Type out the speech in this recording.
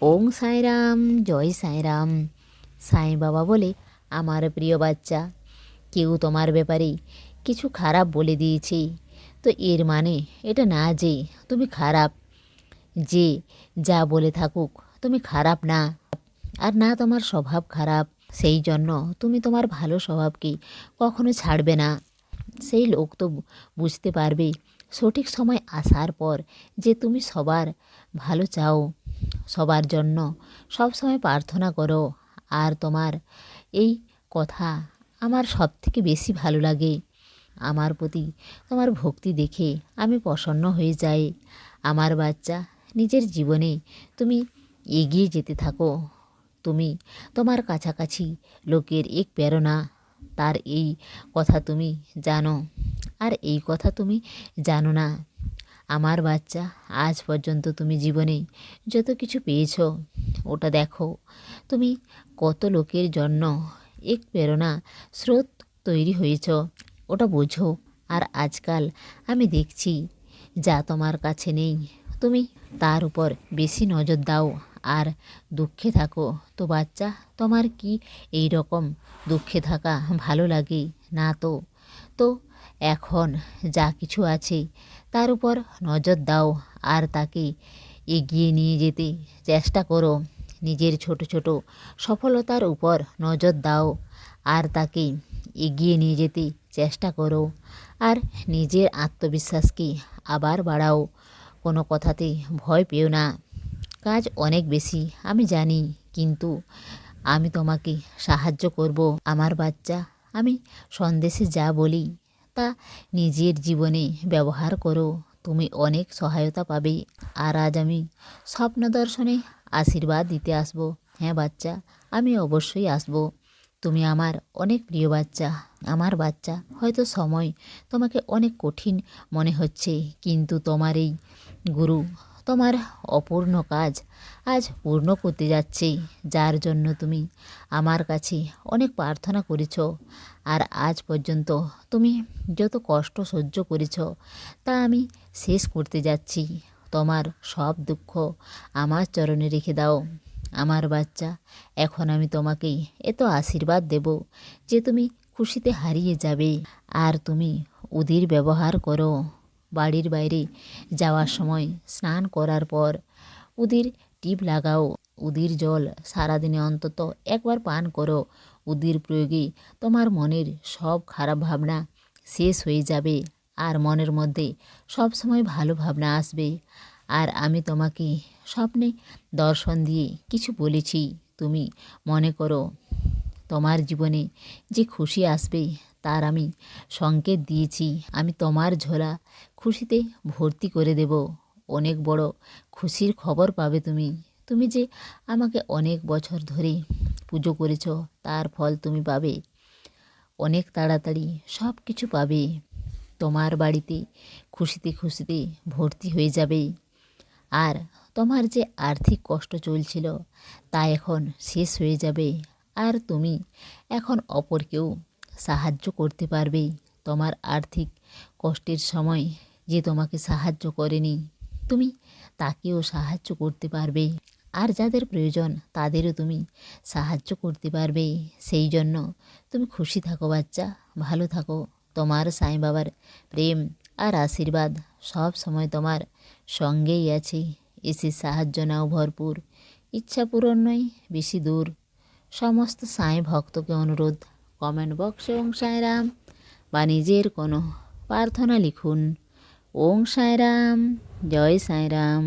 ওং সাইরাম, জয় সাইরাম। সাই বাবা বলে, আমার প্রিয় বাচ্চা, কেউ তোমার ব্যাপারে কিছু খারাপ বলে দিয়েছে। তো এর মানে এটা না যে তুমি খারাপ। যে যা বলে থাকুক, তুমি খারাপ না। আর না তোমার স্বভাব খারাপ। সেই জন্য তুমি তোমার ভালো স্বভাবকে কখনো ছাড়বে না। সেই লোক তো বুঝতে পারবে সঠিক সময় আসার পর যে তুমি সবার ভালো চাও, সবার জন্য সব সময় প্রার্থনা করো, আর তোমার এই কথা আমার সব থেকে বেশি ভালো লাগে। আমার প্রতি তোমার ভক্তি দেখে আমি প্রসন্ন হয়ে যাই। আমার বাচ্চা, নিজের জীবনে তুমি এগিয়ে যেতে থাকো। তুমি তোমার কাছাকাছি লোকের এক প্রেরণা তার এই কথা তুমি জানো। আর এই কথা তুমি জানো না। আমার বাচ্চা, আজ পর্যন্ত তুমি জীবনে যত কিছু পেয়েছ, ওটা দেখো। তুমি কত লোকের জন্য এক প্রেরণা স্রোত তৈরি হয়েছ, ওটা বোঝো। আর আজকাল আমি দেখছি, যা তোমার কাছে নেই, তুমি তার উপর বেশি নজর দাও। আর দুঃখে থাকো। তো বাচ্চা, তোমার কি এই রকম দুঃখে থাকা ভালো লাগে? না তো। তো এখন যা কিছু আছে, তার উপর নজর দাও আর তাকে এগিয়ে নিয়ে যেতে চেষ্টা করো। নিজের ছোট ছোট সফলতার উপর নজর দাও আর তাকে এগিয়ে নিয়ে যেতে চেষ্টা করো। আর নিজের আত্মবিশ্বাসকে আবার বাড়াও। কোনো কথাতে ভয় পেও না। কাজ অনেক বেশি, আমি জানি, কিন্তু আমি তোমাকে সাহায্য করব। আমার বাচ্চা, আমি সন্দেশে যা বলি, তা নিজের জীবনে ব্যবহার করো। তুমি অনেক সহায়তা পাবে, আর আজ আমি স্বপ্ন দর্শনে আশীর্বাদ দিতে আসব। হ্যাঁ বাচ্চা, আমি অবশ্যই আসব। তুমি আমার অনেক প্রিয় বাচ্চা, আমার বাচ্চা, হয়তো সময় তোমাকে অনেক কঠিন মনে হচ্ছে, কিন্তু তোমার এই গুরু তোমার অপূর্ণ কাজ। আজ পূর্ণ করতে যাচ্ছি, যার জন্য তুমি আমার কাছে অনেক প্রার্থনা করেছ। আর আজ পর্যন্ত তুমি যত কষ্ট সহ্য করেছ, তা আমি শেষ করতে যাচ্ছি। তোমার সব দুঃখ আমার চরণে রেখে দাও। আমার বাচ্চা, এখন আমি তোমাকে এত আশীর্বাদ দেব যে তুমি খুশিতে হারিয়ে যাবে। আর তুমি উদির ব্যবহার করো। বাড়ির বাইরে যাওয়ার সময় স্নান করার পর উদির টিপ লাগাও। উদির জল সারাদিনে অন্তত একবার পান করো। উদির প্রয়োগে তোমার মনের সব খারাপ ভাবনা শেষ হয়ে যাবে আর মনের মধ্যে সব সময় ভালো ভাবনা আসবে। আর আমি তোমাকে স্বপ্নে দর্শন দিয়ে কিছু বলেছি। তুমি মনে করো তোমার জীবনে যে খুশি আসবে তার আমি সংকেত দিয়েছি, আমি তোমার ঝোলা খুশিতে ভর্তি করে দেব। অনেক বড় খুশির খবর পাবে তুমি। তুমি যে আমাকে অনেক বছর ধরে পুজো করেছ, তার ফল তুমি পাবে। অনেক তাড়াতাড়ি সব কিছু পাবে। তোমার বাড়িতে খুশিতে খুশিতে ভর্তি হয়ে যাবে। আর তোমার যে আর্থিক কষ্ট চলছিল, তা এখন শেষ হয়ে যাবে। আর তুমি এখন অপরকেও সাহায্য করতে পারবে তোমার আর্থিক কষ্টের সময় যে তোমাকে সাহায্য করেনি। তুমি তাকেও সাহায্য করতে পারবে। আর যাদের প্রয়োজন, তাদেরও তুমি সাহায্য করতে পারবে। সেই জন্য তুমি খুশি থাকো বাচ্চা, ভালো থাকো। তোমার সাই বাবার প্রেম আর আশীর্বাদ সব সময় তোমার সঙ্গেই আছে। এসে সাহায্য নাও ভরপুর। ইচ্ছা পূরণ নয়, বেশি দূর। সমস্ত সাঁই ভক্তকে অনুরোধ। কমেন্ট বক্সে ওং সাঁয়রাম বা নিজের কোনো প্রার্থনা লিখুন। ওং সাঁয়রাম জয় সাঁয়রাম